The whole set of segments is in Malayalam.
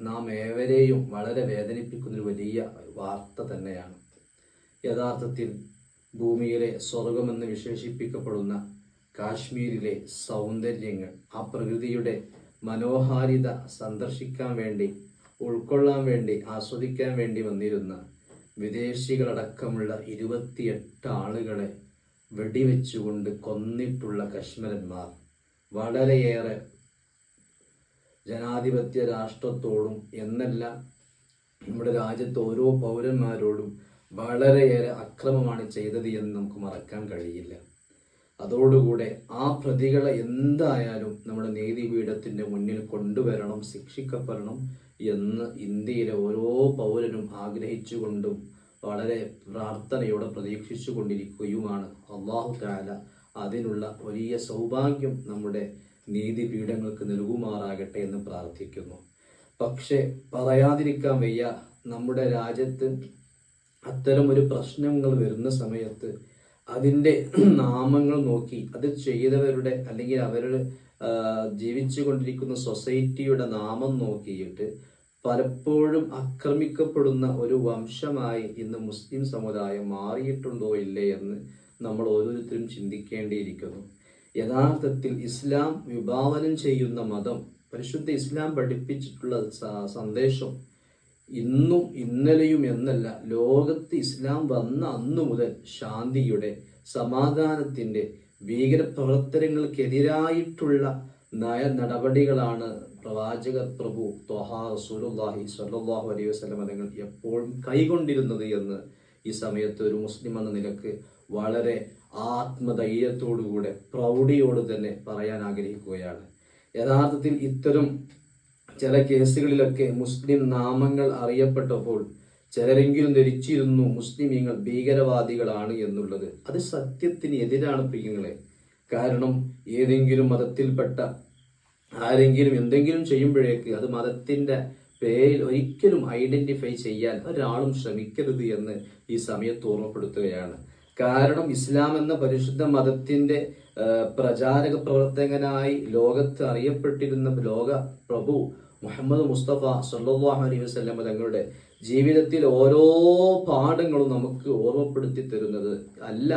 നാം ഏവരെയും വളരെ വേദനിപ്പിക്കുന്ന ഒരു വലിയ വാർത്ത തന്നെയാണ്. യഥാർത്ഥത്തിൽ ഭൂമിയിലെ സ്വർഗമെന്ന് വിശേഷിപ്പിക്കപ്പെടുന്ന കാശ്മീരിലെ സൗന്ദര്യങ്ങൾ ആ പ്രകൃതിയുടെ മനോഹാരിത സന്ദർശിക്കാൻ വേണ്ടി ഉൾക്കൊള്ളാൻ വേണ്ടി ആസ്വദിക്കാൻ വേണ്ടി വന്നിരുന്ന വിദേശികളടക്കമുള്ള ഇരുപത്തിയെട്ട് ആളുകളെ വെടിവെച്ചുകൊണ്ട് കൊന്നിട്ടുള്ള കശ്മരന്മാർ. വളരെയേറെ ജനാധിപത്യ രാഷ്ട്രത്തോടും എന്നല്ല നമ്മുടെ രാജ്യത്തെ ഓരോ പൗരന്മാരോടും വളരെയേറെ അക്രമമാണ് ചെയ്തത് എന്ന് നമുക്ക് മറക്കാൻ കഴിയില്ല. അതോടുകൂടെ ആ പ്രതികളെ എന്തായാലും നമ്മുടെ നീതിപീഠത്തിന്റെ മുന്നിൽ കൊണ്ടുവരണം ശിക്ഷിക്കപ്പെടണം എന്ന് ഇന്ത്യയിലെ ഓരോ പൗരനും ആഗ്രഹിച്ചുകൊണ്ടും വളരെ പ്രാർത്ഥനയോടെ പ്രതീക്ഷിച്ചു കൊണ്ടിരിക്കുകയുമാണ് അള്ളാഹു താല അതിനുള്ള വലിയ സൗഭാഗ്യം നമ്മുടെ നീതിപീഠങ്ങൾക്ക് നൽകുമാറാകട്ടെ എന്ന് പ്രാർത്ഥിക്കുന്നു. പക്ഷേ പറയാതിരിക്കാൻ വയ്യ നമ്മുടെ രാജ്യത്ത് അത്തരം ഒരു പ്രശ്നങ്ങൾ വരുന്ന സമയത്ത് അതിന്റെ നാമങ്ങൾ നോക്കി അത് ചെയ്തവരുടെ അല്ലെങ്കിൽ അവരുടെ ജീവിച്ചു കൊണ്ടിരിക്കുന്ന സൊസൈറ്റിയുടെ നാമം നോക്കിയിട്ട് പലപ്പോഴും ആക്രമിക്കപ്പെടുന്ന ഒരു വംശമായി ഇന്ന് മുസ്ലിം സമുദായം മാറിയിട്ടുണ്ടോ ഇല്ലേ എന്ന് നമ്മൾ ഓരോരുത്തരും ചിന്തിക്കേണ്ടിയിരിക്കുന്നു. യഥാർത്ഥത്തിൽ ഇസ്ലാം വിഭാവനം ചെയ്യുന്ന മതം പരിശുദ്ധ ഇസ്ലാം പഠിപ്പിച്ചിട്ടുള്ള സന്ദേശം ഇന്നും ഇന്നലെയും എന്നല്ല ലോകത്ത് ഇസ്ലാം വന്ന അന്നു മുതൽ ശാന്തിയുടെ സമാധാനത്തിന്റെ ഭീകരപ്രവർത്തനങ്ങൾക്കെതിരായിട്ടുള്ള നയ നടപടികളാണ് പ്രവാചക പ്രഭു ത്വഹാ റസൂലുള്ളാഹി സ്വല്ലല്ലാഹു അലൈഹി വസല്ലം തങ്ങൾ എപ്പോഴും കൈകൊണ്ടിരുന്നത് എന്ന് ഈ സമയത്ത് ഒരു മുസ്ലിം എന്ന നിലയ്ക്ക് വളരെ ആത്മധൈര്യത്തോടുകൂടെ പ്രൗഢിയോട് തന്നെ പറയാൻ ആഗ്രഹിക്കുകയാണ്. യഥാർത്ഥത്തിൽ ഇത്തരം ചില കേസുകളിലൊക്കെ മുസ്ലിം നാമങ്ങൾ അറിയപ്പെട്ടപ്പോൾ ചിലരെങ്കിലും ധരിച്ചിരുന്നു മുസ്ലിമീങ്ങൾ ഭീകരവാദികളാണ് എന്നുള്ളത്. അത് സത്യത്തിന് എതിരാണ് പ്രിയങ്ങളെ. കാരണം ഏതെങ്കിലും മതത്തിൽപ്പെട്ട ആരെങ്കിലും എന്തെങ്കിലും ചെയ്യുമ്പോഴേക്ക് അത് മതത്തിന്റെ പേരിൽ ഒരിക്കലും ഐഡന്റിഫൈ ചെയ്യാൻ ഒരാളും ശ്രമിക്കരുത് എന്ന് ഈ സമയത്ത് ഓർമ്മപ്പെടുത്തുകയാണ്. കാരണം ഇസ്ലാം എന്ന പരിശുദ്ധ മതത്തിന്റെ പ്രചാരക പ്രവർത്തകനായി ലോകത്ത് അറിയപ്പെട്ടിരുന്ന ലോക പ്രഭു മുഹമ്മദ് മുസ്തഫ സല്ലല്ലാഹു അലൈഹി വസ്ലമ തങ്ങളുടെ ജീവിതത്തിൽ ഓരോ പാഠങ്ങളും നമുക്ക് ഓർമ്മപ്പെടുത്തി തരുന്നത് അല്ല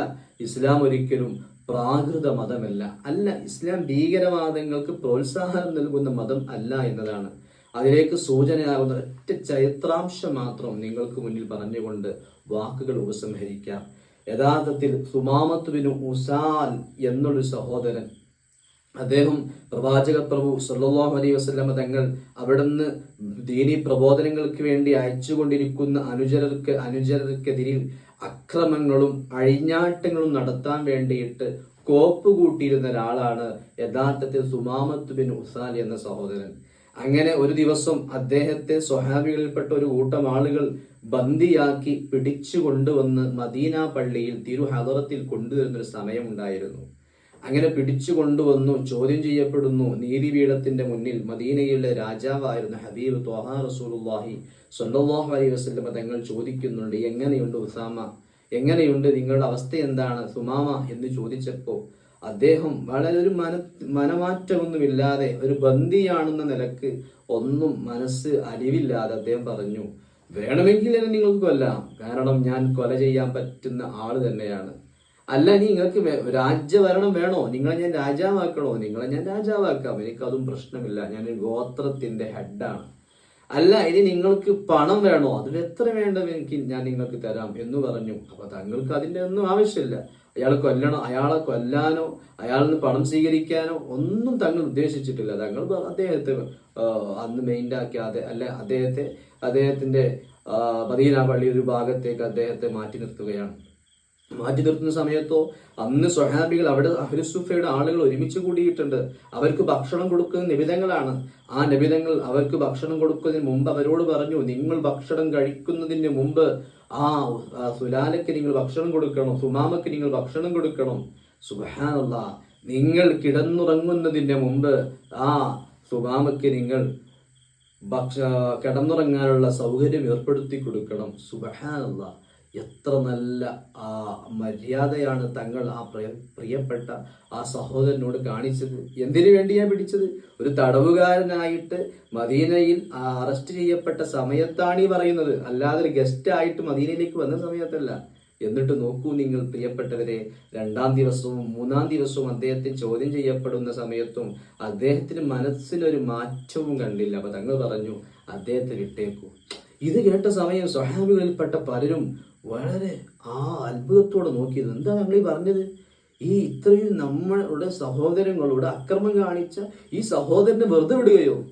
ഇസ്ലാം ഒരിക്കലും പ്രാകൃത മതമല്ല. അല്ല ഇസ്ലാം ഭീകരവാദങ്ങൾക്ക് പ്രോത്സാഹനം നൽകുന്ന മതം അല്ല എന്നതാണ്. അതിലേക്ക് സൂചനയാകുന്ന ഒറ്റ ചരിത്രാംശം മാത്രം നിങ്ങൾക്ക് മുന്നിൽ പറഞ്ഞുകൊണ്ട് വാക്കുകൾ ഉപസംഹരിക്കാം. യഥാർത്ഥത്തിൽ സുമാമത്ത് ബിനു ഉസാൽ എന്നൊരു സഹോദരൻ. അദ്ദേഹം പ്രവാചക പ്രഭു സല്ലല്ലാഹു അലൈഹി വസല്ലമ തങ്ങൾ അവിടുന്ന് ദീനി പ്രബോധനങ്ങൾക്ക് വേണ്ടി അയച്ചുകൊണ്ടിരിക്കുന്ന അനുചരർക്ക് അനുചരർക്കെതിരിൽ അക്രമങ്ങളും അഴിഞ്ഞാട്ടങ്ങളും നടത്താൻ വേണ്ടിയിട്ട് കോപ്പ് കൂട്ടിയിരുന്ന ഒരാളാണ് യഥാർത്ഥത്തിൽ സുമാമത്ത് ബിൻ ഉസാൽ എന്ന സഹോദരൻ. അങ്ങനെ ഒരു ദിവസം അദ്ദേഹത്തെ സ്വഹാബികളിൽപ്പെട്ട ഒരു കൂട്ടം ആളുകൾ ബന്ദിയാക്കി പിടിച്ചു കൊണ്ടുവന്ന് മദീന പള്ളിയിൽ തിരുഹദറത്തിൽ കൊണ്ടുവരുന്നൊരു സമയമുണ്ടായിരുന്നു. അങ്ങനെ പിടിച്ചു കൊണ്ടുവന്നു ചോദ്യം ചെയ്യപ്പെടുന്നു നീതിപീഠത്തിന്റെ മുന്നിൽ മദീനയിലെ രാജാവായിരുന്ന ഹബീബ് ത്വഹാ റസൂലുല്ലാഹി സ്വല്ലല്ലാഹു അലൈഹി വസല്ലം തങ്ങൾ ചോദിക്കുന്നുണ്ട് എങ്ങനെയുണ്ട് ഉസാമ? എങ്ങനെയുണ്ട് നിങ്ങളുടെ അവസ്ഥ എന്താണ്? സുമാമ? എന്ന് ചോദിച്ചപ്പോൾ അദ്ദേഹം വളരെ ഒരു മന മനമാറ്റമൊന്നുമില്ലാതെ ഒരു ബന്ദിയാണെന്ന നിലയ്ക്ക് ഒന്നും മനസ്സ് അലിവില്ലാതെ അദ്ദേഹം പറഞ്ഞു വേണമെങ്കിൽ എന്നെ നിങ്ങൾക്ക് കൊല്ലാം. കാരണം ഞാൻ കൊല ചെയ്യാൻ പറ്റുന്ന ആൾ തന്നെയാണ്. അല്ല നീ നിങ്ങൾക്ക് രാജ്യഭരണം വേണോ? നിങ്ങളെ ഞാൻ രാജാവാക്കണോ? നിങ്ങളെ ഞാൻ രാജാവാക്കാം. എനിക്കതും പ്രശ്നമില്ല. ഞാൻ ഗോത്രത്തിന്റെ ഹെഡാണ്. അല്ല ഇനി നിങ്ങൾക്ക് പണം വേണോ? അതിന് എത്ര വേണ്ടത് എനിക്ക് ഞാൻ നിങ്ങൾക്ക് തരാം എന്ന് പറഞ്ഞു. അപ്പൊ തങ്ങൾക്ക് അതിന്റെ ഒന്നും ആവശ്യമില്ല. അയാളെ കൊല്ലണോ അയാളെ കൊല്ലാനോ അയാളിൽ നിന്ന് പണം സ്വീകരിക്കാനോ ഒന്നും തങ്ങൾ ഉദ്ദേശിച്ചിട്ടില്ല. തങ്ങൾ അദ്ദേഹത്തെ അന്ന് മെയിൻഡാക്കാതെ അല്ല അദ്ദേഹത്തെ അദ്ദേഹത്തിന്റെ ആ, മദീന പള്ളി ഒരു ഭാഗത്തേക്ക് അദ്ദേഹത്തെ മാറ്റി നിർത്തുകയാണ്. മാറ്റി നിർത്തുന്ന സമയത്തോ അന്ന് സ്വഹാബികൾ അവിടെ അഹ്ലുസുഫയുടെ ആളുകൾ ഒരുമിച്ച് കൂടിയിട്ടുണ്ട്. അവർക്ക് ഭക്ഷണം കൊടുക്കുന്ന നിബിധങ്ങളാണ് ആ നിബിധങ്ങൾ അവർക്ക് ഭക്ഷണം കൊടുക്കുന്നതിന് മുമ്പ് അവരോട് പറഞ്ഞു നിങ്ങൾ ഭക്ഷണം കഴിക്കുന്നതിന് മുമ്പ് ആ സുലാലയ്ക്ക് നിങ്ങൾ ഭക്ഷണം കൊടുക്കണം സുമാമയ്ക്ക് നിങ്ങൾ ഭക്ഷണം കൊടുക്കണം. സുബഹാനല്ല നിങ്ങൾ കിടന്നുറങ്ങുന്നതിന് മുമ്പ് ആ സുമാമയ്ക്ക് നിങ്ങൾ ഭക്ഷ കിടന്നുറങ്ങാനുള്ള സൗകര്യം ഏർപ്പെടുത്തി കൊടുക്കണം. സുബഹാനല്ല എത്ര നല്ല ആ മര്യാദയാണ് തങ്ങൾ ആ പ്രിയ പ്രിയപ്പെട്ട ആ സഹോദരനോട് കാണിച്ചത്. എന്തിനു വേണ്ടിയാണ് പിടിച്ചത്? ഒരു തടവുകാരനായിട്ട് മദീനയിൽ അറസ്റ്റ് ചെയ്യപ്പെട്ട സമയത്താണ് ഈ പറയുന്നത്. അല്ലാതെ ഒരു ഗസ്റ്റ് ആയിട്ട് മദീനയിലേക്ക് വന്ന സമയത്തല്ല. എന്നിട്ട് നോക്കൂ നിങ്ങൾ പ്രിയപ്പെട്ടവരെ രണ്ടാം ദിവസവും മൂന്നാം ദിവസവും അദ്ദേഹത്തെ ചോദ്യം ചെയ്യപ്പെടുന്ന സമയത്തും അദ്ദേഹത്തിന് മനസ്സിനൊരു മാറ്റവും കണ്ടില്ല. അപ്പൊ തങ്ങൾ പറഞ്ഞു അദ്ദേഹത്തെ വിട്ടേക്കൂ. ഇത് കേട്ട സമയം സ്വഹാബികളിൽപ്പെട്ട പലരും വളരെ ആ അത്ഭുതത്തോടെ നോക്കിയത്. എന്താ ഞങ്ങൾ ഈ പറഞ്ഞത്? ഈ ഇത്രയും നമ്മളുടെ സഹോദരങ്ങളോട് അക്രമം കാണിച്ച ഈ സഹോദരനെ വെറുതെ വിടുകയോ?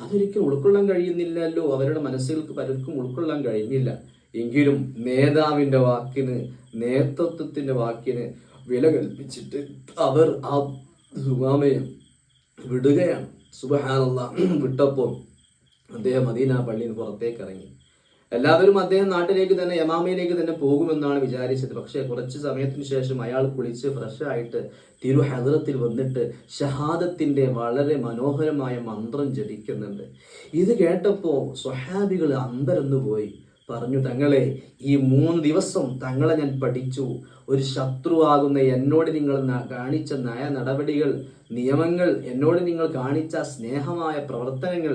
അതൊരിക്കലും ഉൾക്കൊള്ളാൻ കഴിയുന്നില്ലല്ലോ. അവരുടെ മനസ്സുകൾക്ക് പലർക്കും ഉൾക്കൊള്ളാൻ കഴിഞ്ഞില്ല. എങ്കിലും നേതാവിന്റെ വാക്കിന് നേതൃത്വത്തിന്റെ വാക്കിന് വില കൽപ്പിച്ചിട്ട് അവർ ആ സുമാമയെ വിടുകയാണ്. സുബഹാനുള്ള വിട്ടപ്പോൾ അദ്ദേഹം മദീന പള്ളിയിൽ പുറത്തേക്ക് ഇറങ്ങി. എല്ലാവരും അദ്ദേഹം നാട്ടിലേക്ക് തന്നെ യമാമയിലേക്ക് തന്നെ പോകുമെന്നാണ് വിചാരിച്ചത്. പക്ഷേ കുറച്ച് സമയത്തിന് ശേഷം അയാൾ കുളിച്ച് ഫ്രഷായിട്ട് തിരു ഹദറത്തിൽ വന്നിട്ട് ഷഹാദത്തിന്റെ വളരെ മനോഹരമായ മന്ത്രം ജപിക്കുന്നുണ്ട്. ഇത് കേട്ടപ്പോൾ സ്വഹാബികൾ അന്തരന്നു പോയി. പറഞ്ഞു തങ്ങളെ ഈ മൂന്ന് ദിവസം തങ്ങളെ ഞാൻ പഠിച്ചു. ഒരു ശത്രുവാകുന്ന എന്നോട് നിങ്ങൾ കാണിച്ച നയ നടപടികൾ നിയമങ്ങൾ എന്നോട് നിങ്ങൾ കാണിച്ച സ്നേഹമായ പ്രവർത്തനങ്ങൾ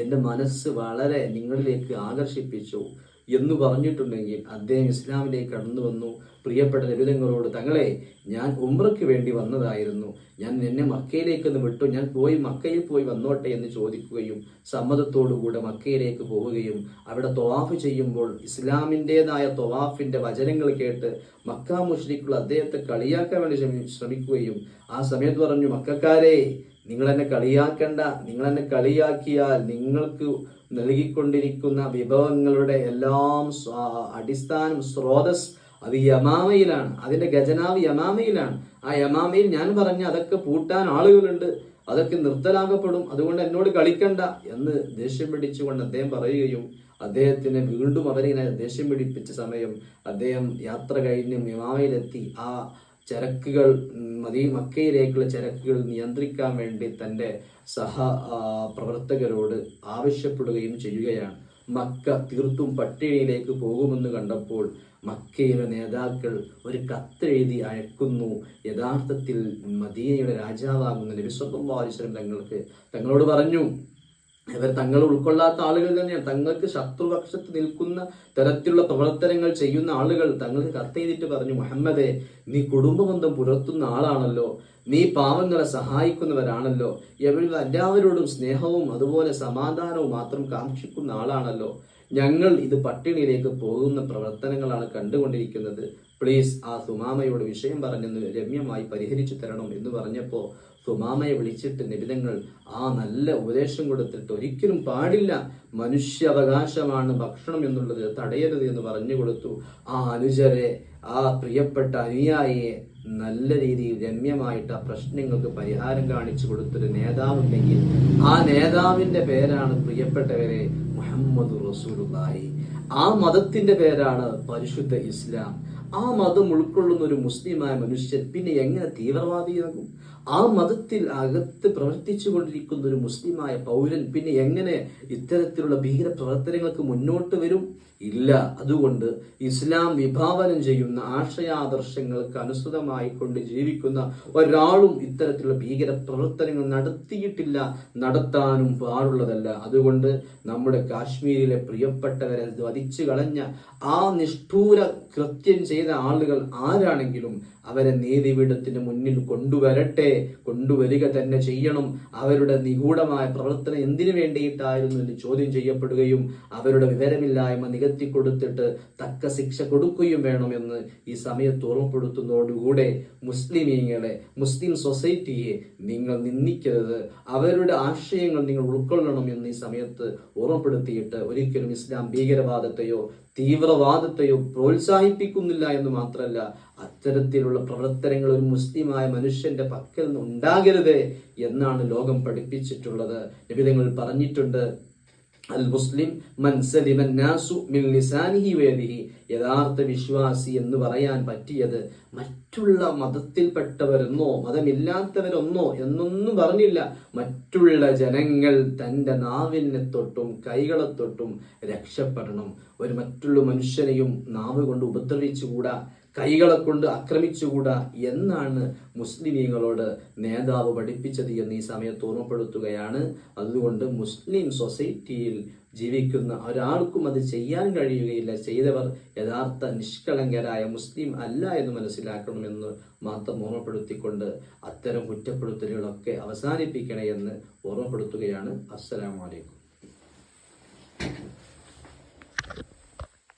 എന്റെ മനസ്സ് വളരെ നിങ്ങളിലേക്ക് ആകർഷിപ്പിച്ചു. എന്ന് പറഞ്ഞിട്ടുണ്ടെങ്കിൽ അദ്ദേഹം ഇസ്ലാമിലേക്ക് കടന്നു വന്നു. പ്രിയപ്പെട്ട ലളിതങ്ങളോട് തങ്ങളെ ഞാൻ ഉമ്രയ്ക്ക് വേണ്ടി വന്നതായിരുന്നു. ഞാൻ എന്നെ മക്കയിലേക്ക് ഒന്ന് വിട്ടു. ഞാൻ പോയി മക്കയിൽ പോയി വന്നോട്ടെ എന്ന് ചോദിക്കുകയും സമ്മതത്തോടുകൂടെ മക്കയിലേക്ക് പോവുകയും അവിടെ തൊവാഫ് ചെയ്യുമ്പോൾ ഇസ്ലാമിന്റെതായ തൊവാഫിന്റെ വചനങ്ങൾ കേട്ട് മക്ക മുഷ്രിക്കുള്ള അദ്ദേഹത്തെ കളിയാക്കാൻ വേണ്ടി ശ്രമിക്കുകയും ആ സമയത്ത് പറഞ്ഞു മക്കാരെ നിങ്ങൾ എന്നെ കളിയാക്കണ്ട. നിങ്ങൾ എന്നെ കളിയാക്കിയാൽ നിങ്ങൾക്ക് നൽകിക്കൊണ്ടിരിക്കുന്ന വിഭവങ്ങളുടെ എല്ലാം അടിസ്ഥാനം സ്രോതസ് അത് യമാമയിലാണ്. അതിന്റെ ഖജനാവ് യമാമയിലാണ്. ആ യമാമയിൽ ഞാൻ പറഞ്ഞ അതൊക്കെ പൂട്ടാൻ ആളുകളുണ്ട്. അതൊക്കെ നിർത്തലാകപ്പെടും അതുകൊണ്ട് എന്നോട് കളിക്കണ്ട എന്ന് ദേഷ്യം പിടിച്ചുകൊണ്ട് അദ്ദേഹം പറയുകയും അദ്ദേഹത്തിന് വീണ്ടും അവരിങ്ങനെ ദേഷ്യം പിടിപ്പിച്ച സമയം അദ്ദേഹം യാത്ര കഴിഞ്ഞ് യമാമയിലെത്തി. ആ ചരക്കുകൾ മതി മക്കയിലേക്കുള്ള ചരക്കുകൾ നിയന്ത്രിക്കാൻ വേണ്ടി തന്റെ സഹ പ്രവർത്തകരോട് ആവശ്യപ്പെടുകയും ചെയ്യുകയാണ്. മക്ക തീർത്തും പട്ടിണിയിലേക്ക് പോകുമെന്ന് കണ്ടപ്പോൾ മക്കയിലെ നേതാക്കൾ ഒരു കത്തെഴുതി അയക്കുന്നു. യഥാർത്ഥത്തിൽ മദീനയുടെ രാജാവാകുന്ന നബി അലിസ്ലം തങ്ങൾക്ക് തങ്ങളോട് പറഞ്ഞു ഇവർ തങ്ങൾ ഉൾക്കൊള്ളാത്ത ആളുകൾ തന്നെയാണ്. തങ്ങൾക്ക് ശത്രുപക്ഷത്ത് നിൽക്കുന്ന തരത്തിലുള്ള പ്രവർത്തനങ്ങൾ ചെയ്യുന്ന ആളുകൾ തങ്ങൾക്ക് കത്ത് ചെയ്തിട്ട് പറഞ്ഞു മുഹമ്മദെ നീ കുടുംബബന്ധം പുലർത്തുന്ന ആളാണല്ലോ. നീ പാവങ്ങളെ സഹായിക്കുന്നവരാണല്ലോ. എവിടെ എല്ലാവരോടും സ്നേഹവും അതുപോലെ സമാധാനവും മാത്രം കാക്ഷിക്കുന്ന ആളാണല്ലോ. ഞങ്ങൾ ഇത് പട്ടിണിയിലേക്ക് പോകുന്ന പ്രവർത്തനങ്ങളാണ് കണ്ടുകൊണ്ടിരിക്കുന്നത്. പ്ലീസ് ആ സുമാമയോട് വിഷയം പറഞ്ഞെന്ന് രമ്യമായി പരിഹരിച്ചു തരണം എന്ന് പറഞ്ഞപ്പോൾ സുമാമയെ വിളിച്ചിട്ട് നിബിലങ്ങൾ ആ നല്ല ഉപദേശം കൊടുത്തിട്ട് ഒരിക്കലും പാടില്ല. മനുഷ്യാവകാശമാണ് ഭക്ഷണം എന്നുള്ളത് തടയരുത് എന്ന് പറഞ്ഞു കൊടുത്തു. ആ അനുജരെ ആ പ്രിയപ്പെട്ട അനുയായിയെ നല്ല രീതിയിൽ രമ്യമായിട്ട് ആ പ്രശ്നങ്ങൾക്ക് പരിഹാരം കാണിച്ചു കൊടുത്തൊരു നേതാവുണ്ടെങ്കിൽ ആ നേതാവിന്റെ പേരാണ് പ്രിയപ്പെട്ടവരെ മുഹമ്മദ് റസൂലുള്ളാഹി ആ മതത്തിന്റെ പേരാണ് പരിശുദ്ധ ഇസ്ലാം. ആ മതം ഉൾക്കൊള്ളുന്ന ഒരു മുസ്ലിമായ മനുഷ്യൻ പിന്നെ എങ്ങനെ തീവ്രവാദിയാകും? ആ മതത്തിൽ അകത്ത് പ്രവർത്തിച്ചു കൊണ്ടിരിക്കുന്ന ഒരു മുസ്ലിമായ പൗരൻ പിന്നെ എങ്ങനെ ഇത്തരത്തിലുള്ള ഭീകര പ്രവർത്തനങ്ങൾക്ക് മുന്നോട്ട് വരും? ഇല്ല. അതുകൊണ്ട് ഇസ്ലാം വിഭാവനം ചെയ്യുന്ന ആശയാദർശങ്ങൾക്ക് അനുസൃതമായി കൊണ്ട് ജീവിക്കുന്ന ഒരാളും ഇത്തരത്തിലുള്ള ഭീകര പ്രവർത്തനങ്ങൾ നടത്തിയിട്ടില്ല നടത്താനും പാടുള്ളതല്ല. അതുകൊണ്ട് നമ്മുടെ കാശ്മീരിലെ പ്രിയപ്പെട്ടവരെ വധിച്ചു കളഞ്ഞ ആ നിഷ്ഠൂര കൃത്യം ചെയ്ത ആളുകൾ ആരാണെങ്കിലും അവരെ നീതിപീഠത്തിന് മുന്നിൽ കൊണ്ടുവരട്ടെ കൊണ്ടുവരിക തന്നെ ചെയ്യണം. അവരുടെ നിഗൂഢമായ പ്രവർത്തനം എന്തിനു വേണ്ടിയിട്ടായിരുന്നു എന്ന് ചോദ്യം ചെയ്യപ്പെടുകയും അവരുടെ വിവരമില്ലായ്മ നികത്തി കൊടുത്തിട്ട് തക്ക ശിക്ഷ കൊടുക്കുകയും വേണമെന്ന് ഈ സമയത്ത് ഓർമ്മപ്പെടുത്തുന്നതോടുകൂടെ മുസ്ലിമീങ്ങളെ മുസ്ലിം സൊസൈറ്റിയെ നിങ്ങൾ നിന്ദിക്കരുത്. അവരുടെ ആശയങ്ങൾ നിങ്ങൾ ഉൾക്കൊള്ളണം എന്ന് ഈ സമയത്ത് ഓർമ്മപ്പെടുത്തിയിട്ട് ഒരിക്കലും ഇസ്ലാം ഭീകരവാദത്തെയോ തീവ്രവാദത്തെയോ പ്രോത്സാഹിപ്പിക്കുന്നില്ല എന്ന് മാത്രമല്ല അത്തരത്തിലുള്ള പ്രവർത്തനങ്ങൾ ഒരു മുസ്ലിമായ മനുഷ്യന്റെ പക്കൽ നിന്ന് ഉണ്ടാകരുത് എന്നാണ് ലോകം പഠിപ്പിച്ചിട്ടുള്ളത്. നിബിധങ്ങൾ പറഞ്ഞിട്ടുണ്ട് അൽ മുസ്ലിം മൻ സലിമൻ നാസു മിൻ ലിസാനിഹി വേദിഹി യഥാർത്ഥ വിശ്വാസി എന്ന് പറയാൻ പറ്റിയത് മറ്റുള്ള മതത്തിൽപ്പെട്ടവരെന്നോ മതമില്ലാത്തവരെന്നോ എന്നൊന്നും പറഞ്ഞില്ല. മറ്റുള്ള ജനങ്ങൾ തന്റെ നാവിനെ തൊട്ടും കൈകളെ തൊട്ടും രക്ഷപ്പെടണം. ഒരു മറ്റുള്ള മനുഷ്യനെയും നാവ് കൊണ്ട് ഉപദ്രവിച്ചുകൂടാ. കൈകളെ കൊണ്ട് ആക്രമിച്ചുകൂടാ എന്നാണ് മുസ്ലിമീങ്ങളോട് നേതാവ് പഠിപ്പിച്ചത് എന്ന് ഈ സമയത്ത് ഓർമ്മപ്പെടുത്തുകയാണ്. അതുകൊണ്ട് മുസ്ലിം സൊസൈറ്റിയിൽ ജീവിക്കുന്ന ഒരാൾക്കും അത് ചെയ്യാൻ കഴിയുകയില്ല. ചെയ്തവർ യഥാർത്ഥ നിഷ്കളങ്കരായ മുസ്ലിം അല്ല എന്ന് മനസ്സിലാക്കണമെന്ന് മാത്രം ഓർമ്മപ്പെടുത്തിക്കൊണ്ട് അത്തരം കുറ്റപ്പെടുത്തലുകളൊക്കെ അവസാനിപ്പിക്കണേ എന്ന് ഓർമ്മപ്പെടുത്തുകയാണ്. അസ്സലാമലൈക്കും